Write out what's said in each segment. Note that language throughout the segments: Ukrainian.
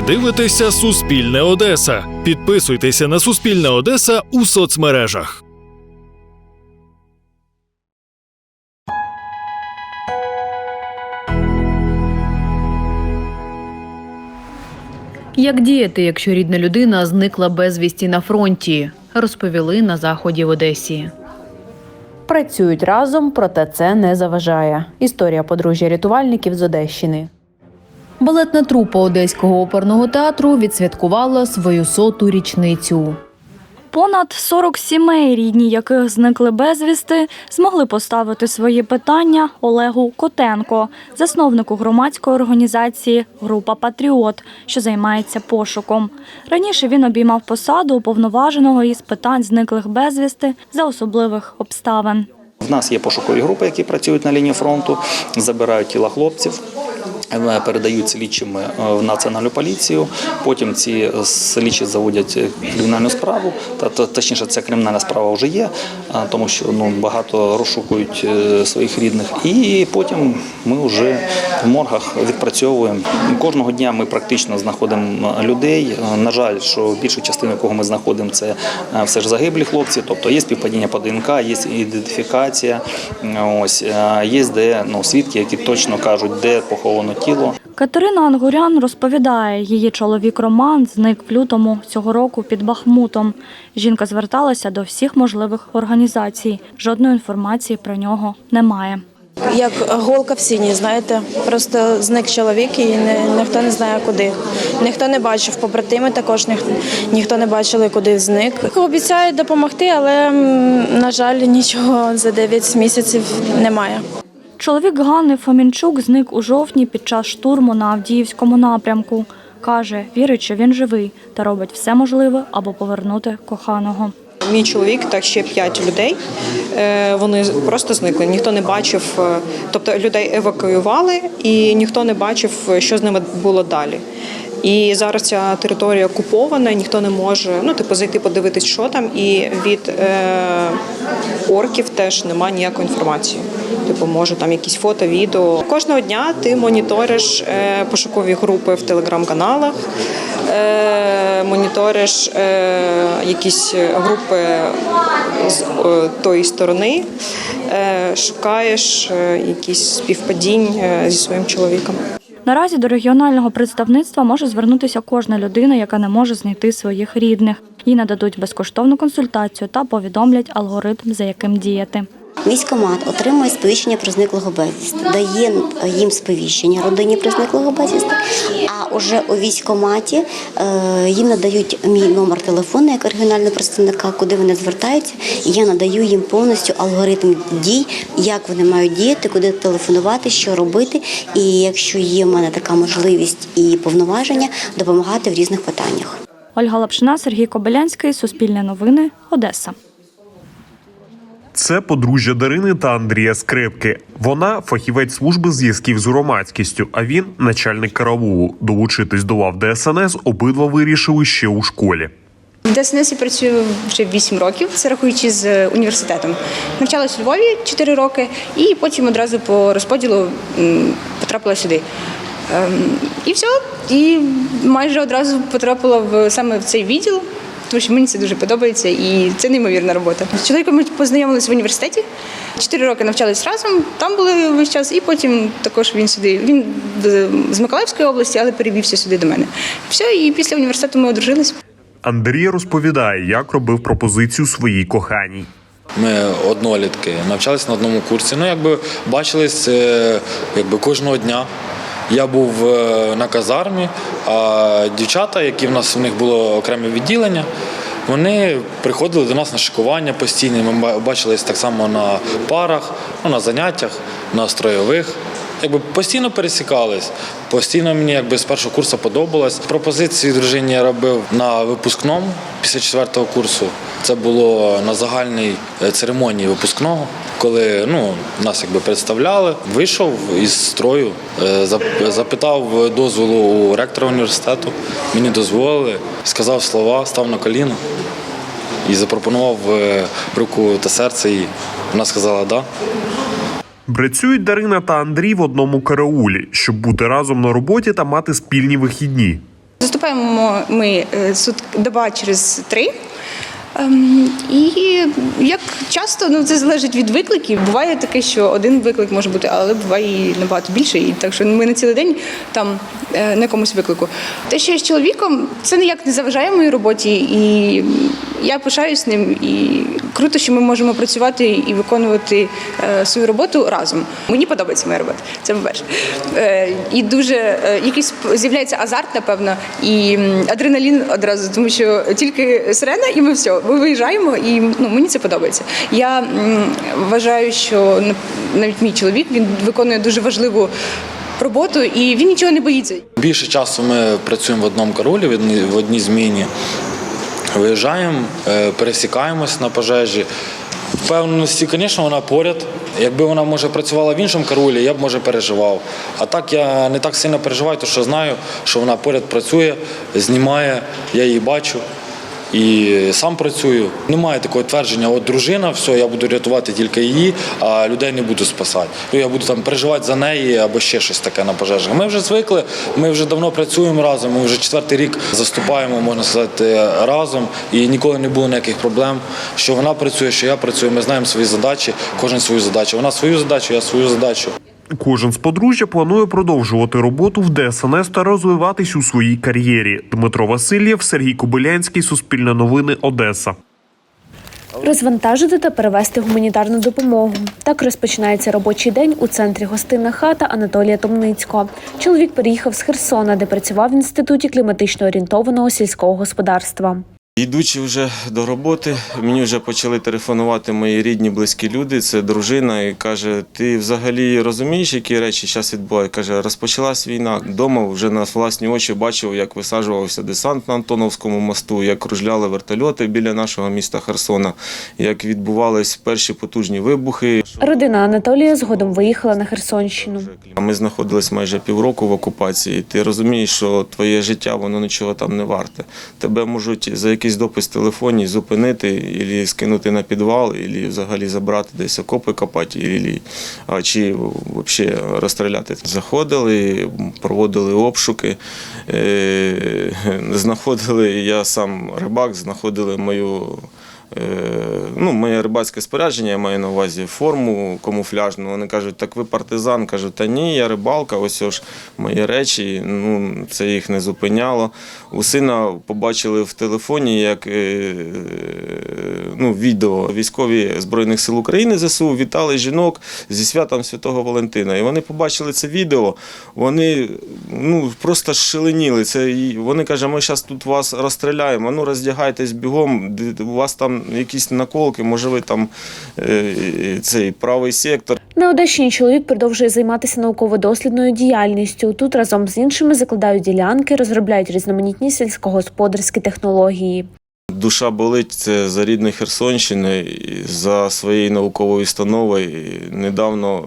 Ви дивитеся Суспільне Одеса. Підписуйтеся на Суспільне Одеса у соцмережах. Як діяти, якщо рідна людина зникла безвісті на фронті, розповіли на заході в Одесі. Працюють разом, проте це не заважає. Історія подружжя рятувальників з Одещини. Балетна трупа Одеського оперного театру відсвяткувала свою соту річницю. Понад 40 сімей, рідні яких зникли безвісти, змогли поставити свої питання Олегу Котенко, засновнику громадської організації Група Патріот, що займається пошуком. Раніше він обіймав посаду уповноваженого із питань зниклих безвісти за особливих обставин. В нас є пошукові групи, які працюють на лінії фронту, забирають тіла хлопців. Е, Передають слідчим е, в національну поліцію. Потім ці слідчі заводять кримінальну справу. Та точніше, ця кримінальна справа вже є, тому що ну багато розшукують е, своїх рідних. І потім ми вже в моргах відпрацьовуємо. Кожного дня ми практично знаходимо людей. Е, На жаль, що більшу частину, кого ми знаходимо, це е, все ж загиблі хлопці. Тобто є співпадіння по ДНК, є ідентифікація. Ось е, є де ну свідки, які точно кажуть, де поховано тіло. Катерина Ангурян розповідає, її чоловік Роман зник в лютому цього року під Бахмутом. Жінка зверталася до всіх можливих організацій. Жодної інформації про нього немає. Як голка в сіні, знаєте, просто зник чоловік і не, ніхто не знає куди. Ніхто не бачив, побратими також ніх, ніхто не бачили, куди зник. Обіцяють допомогти, але, на жаль, нічого за 9 місяців немає. Чоловік Ганни Фомінчук зник у жовтні під час штурму на Авдіївському напрямку. Каже, вірить, що він живий та робить все можливе, аби повернути коханого. Мій чоловік та ще п'ять людей. е, Вони просто зникли. Ніхто не бачив, е, тобто людей евакуювали, і ніхто не бачив, що з ними було далі. І зараз ця територія окупована, ніхто не може ну, типу, зайти подивитись, що там. І від е, орків теж немає ніякої інформації. Типу, може там якісь фото, відео. Кожного дня ти моніториш е, пошукові групи в телеграм-каналах, е, моніториш е, якісь групи з тої сторони, шукаєш якісь співпадінь зі своїм чоловіком. Наразі до регіонального представництва може звернутися кожна людина, яка не може знайти своїх рідних. Їй нададуть безкоштовну консультацію та повідомлять алгоритм, за яким діяти. Військомат отримує сповіщення про зниклого безвісти, дає їм сповіщення родині про зниклого безвісти. А уже у військоматі е, їм надають мій номер телефону як регіонального представника, куди вони звертаються. І я надаю їм повністю алгоритм дій, як вони мають діяти, куди телефонувати, що робити. І якщо є в мене така можливість і повноваження, допомагати в різних питаннях. Ольга Лапшина, Сергій Кобилянський, Суспільне новини, Одеса. Це подружжя Дарини та Андрія Скрипки. Вона фахівець служби зв'язків з громадськістю, а він начальник караулу. Долучитись до лав ДСНС обидва вирішили ще у школі. В ДСНС я працюю вже 8 років, це рахуючи з університетом. Навчалась у Львові 4 роки, і потім одразу по розподілу потрапила сюди. Ем, І все, і майже одразу потрапила в саме в цей відділ, тому що мені це дуже подобається і це неймовірна робота. З чоловіком ми познайомилися в університеті. Чотири роки навчались разом, там були весь час, і потім також він сюди. Він з Миколаївської області, але перевівся сюди до мене. Все, і після університету ми одружились. Андрій розповідає, як робив пропозицію своїй коханій. Ми однолітки навчалися на одному курсі. Ну, якби бачились е, якби кожного дня. Я був е, на казармі, а дівчата, які в нас у них було окреме відділення, вони приходили до нас на шикування постійно. Ми ба- бачились так само на парах, ну, на заняттях, на строєвих. Якби постійно пересікались, постійно мені якби з першого курсу подобалось. Пропозиції дружині я робив на випускному після четвертого курсу. Це було на загальній е, церемонії випускного, коли ну, нас якби представляли. Вийшов із строю, е, запитав дозволу у ректора університету. Мені дозволили, сказав слова, став на коліно і запропонував е, руку та серце. І вона сказала да. Працюють Дарина та Андрій в одному караулі, щоб бути разом на роботі та мати спільні вихідні. Заступаємо ми е, доба через три. Ем, І як часто ну це залежить від викликів. Буває таке, що один виклик може бути, але буває і набагато більше. І так що ми на цілий день там е, на якомусь виклику. Те, що я з чоловіком, це ніяк не заважає моїй роботі, і я пишаюсь ним. І круто, що ми можемо працювати і виконувати е, свою роботу разом. Мені подобається моя робота. Це по-перше. Е, І дуже е, якийсь з'являється азарт, напевно, і адреналін одразу, тому що тільки сирена, і ми все, ми виїжджаємо, і ну мені це подобається. Я вважаю, що на- навіть мій чоловік він виконує дуже важливу роботу, і він нічого не боїться. Більше часу ми працюємо в одному одній, в одній зміні. Виїжджаємо, е, пересікаємось на пожежі. Впевненості, звісно, вона поряд. Якби вона може працювала в іншому караулі, я б може переживав. А так я не так сильно переживаю, тому що знаю, що вона поряд працює, знімає, я її бачу і сам працюю. Немає такого твердження, от дружина, все, я буду рятувати тільки її, а людей не буду спасати. Ну, я буду там переживати за неї або ще щось таке на пожежах. Ми вже звикли, ми вже давно працюємо разом, ми вже четвертий рік заступаємо, можна сказати, разом, і ніколи не було ніяких проблем. Що вона працює, що я працюю, ми знаємо свої задачі, кожен свою задачу. Вона свою задачу, я свою задачу. Кожен з подружжя планує продовжувати роботу в ДСНС та розвиватись у своїй кар'єрі. Дмитро Васильєв, Сергій Кобилянський, Суспільне новини, Одеса. Розвантажити та перевести гуманітарну допомогу. Так розпочинається робочий день у центрі гостинна хата Анатолія Томницького. Чоловік переїхав з Херсона, де працював в інституті кліматично орієнтованого сільського господарства. Йдучи вже до роботи, мені вже почали телефонувати мої рідні, близькі люди. Це дружина, і каже: Ти взагалі розумієш, які речі зараз відбуваються? Каже, розпочалась війна. Вдома вже на власні очі бачив, як висаджувався десант на Антоновському мосту, як кружляли вертольоти біля нашого міста Херсона, як відбувались перші потужні вибухи. Родина Анатолія згодом виїхала на Херсонщину. Ми знаходились майже півроку в окупації. Ти розумієш, що твоє життя воно нічого там не варте. Тебе можуть за якийсь допис в телефоні зупинити, і скинути на підвал, і взагалі забрати десь окопи копати, ілі, а чи взагалі розстріляти. Заходили, проводили обшуки, е, знаходили я сам рибак, знаходили мою. Е, Ну, моє рибацьке спорядження, я маю на увазі форму камуфляжну. Вони кажуть, так ви партизан. Кажу, та ні, я рибалка, ось ж мої речі. Ну, це їх не зупиняло. У сина побачили в телефоні, як е, ну, відео військові Збройних сил України ЗСУ вітали жінок зі святом Святого Валентина. І вони побачили це відео, вони ну, просто шаленіли. Це, вони кажуть, ми зараз тут вас розстріляємо, ну роздягайтесь бігом, у вас там якісь наколки, може ви там е, цей правий сектор. На Одещині чоловік продовжує займатися науково-дослідною діяльністю. Тут разом з іншими закладають ділянки, розробляють різноманітні сільськогосподарські технології. Душа болить це за рідної Херсонщини, за своєю науковою установою. Недавно,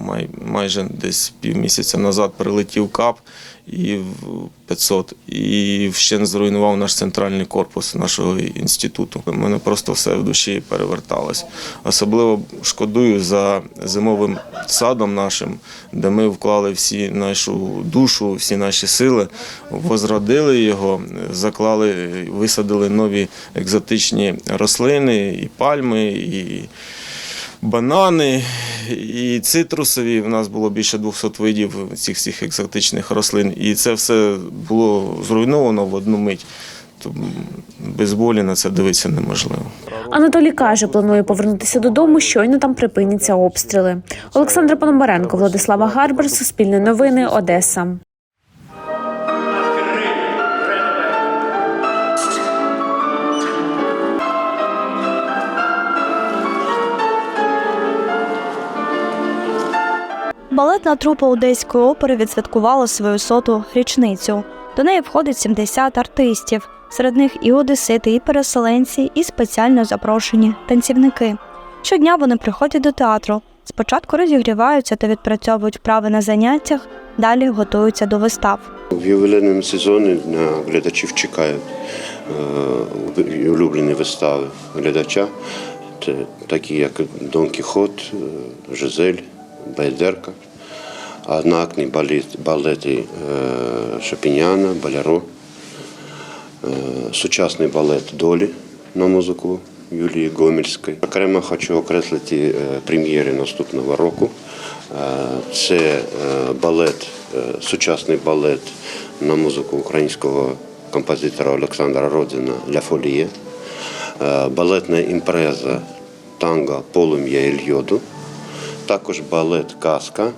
май, майже десь півмісяця назад, прилетів КАП і в 500 і вщен зруйнував наш центральний корпус нашого інституту. У мене просто все в душі переверталось. Особливо шкодую за зимовим садом нашим, де ми вклали всі нашу душу, всі наші сили, возродили його, заклали, висадили нові екзотичні рослини, і пальми, і банани, і цитрусові. У нас було більше 200 видів цих всіх екзотичних рослин. І це все було зруйновано в одну мить. То без болі на це дивитися неможливо. Анатолій каже, планує повернутися додому, щойно там припиняться обстріли. Олександра Пономаренко, Владислава Гарбар, Суспільне новини, Одеса. Балетна трупа Одеської опери відсвяткувала свою соту річницю. До неї входить 70 артистів. Серед них і одесити, і переселенці, і спеціально запрошені танцівники. Щодня вони приходять до театру. Спочатку розігріваються та відпрацьовують вправи на заняттях, далі готуються до вистав. В ювілейному сезоні на глядачів чекають е, улюблені вистави глядача, Це такі як Дон Кіхот, е, Жизель, Байдерка, одноактні балет, балети е, Шапіняна, Баляро. е, сучасний балет долі на музику Юлії Гомельської. Окремо хочу окреслити е, прем'єри наступного року. Це балет, сучасний балет на музику українського композитора Олександра Родзина Ля Фоліє, балетна імпреза танго Полум'я Ільйоду, також балет Казка е,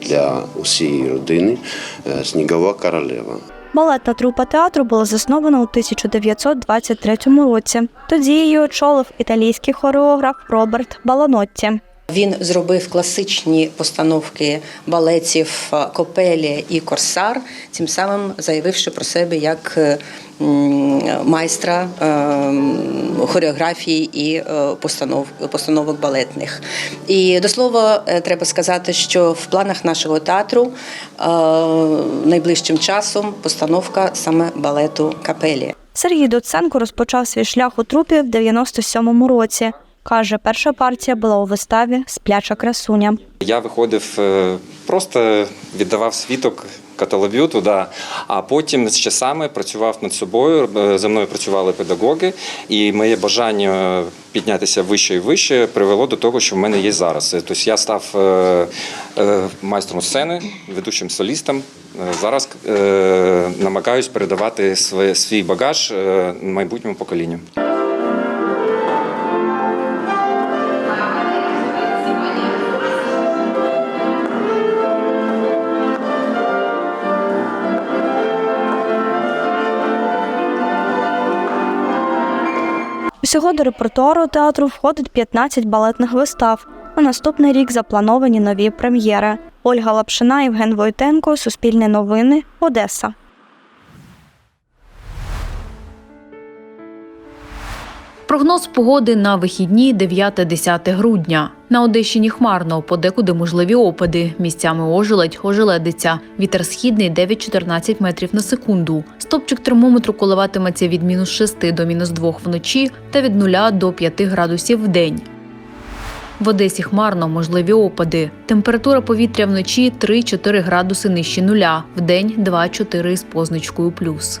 для усієї родини е, Снігова королева. Балетна трупа театру була заснована у 1923 році. Тоді її очолив італійський хореограф Роберт Баланотті. Він зробив класичні постановки балетів е, Копелі і Корсар, тим самим заявивши про себе як е, майстра е, хореографії і постанов, постановок балетних. І до слова, треба сказати, що в планах нашого театру найближчим часом постановка саме балету Капелі. Сергій Доценко розпочав свій шлях у трупі в 97-му році. Каже, перша партія була у виставі Спляча красуня. Я виходив, е, просто віддавав світок каталоб'юту, да. а потім з часами працював над собою. е, За мною працювали педагоги, і моє бажання піднятися вище і вище привело до того, що в мене є зараз. Тобто я став е, е, майстром сцени, ведучим солістом. Е, Зараз е, намагаюсь передавати свій багаж е, майбутньому поколінню. Усього до репертуару театру входить 15 балетних вистав. На наступний рік заплановані нові прем'єри. Ольга Лапшина, Євген Войтенко, Суспільне новини, Одеса. Прогноз погоди на вихідні 9-10 грудня. На Одещині хмарно, подекуди можливі опади. Місцями ожеледь, ожеледиця. Вітер східний 9-14 метрів на секунду. Стопчик термометру коливатиметься від мінус 6 до мінус 2 вночі та від 0 до 5 градусів в день. В Одесі хмарно, можливі опади. Температура повітря вночі 3-4 градуси нижче нуля, вдень 2-4 з позначкою плюс.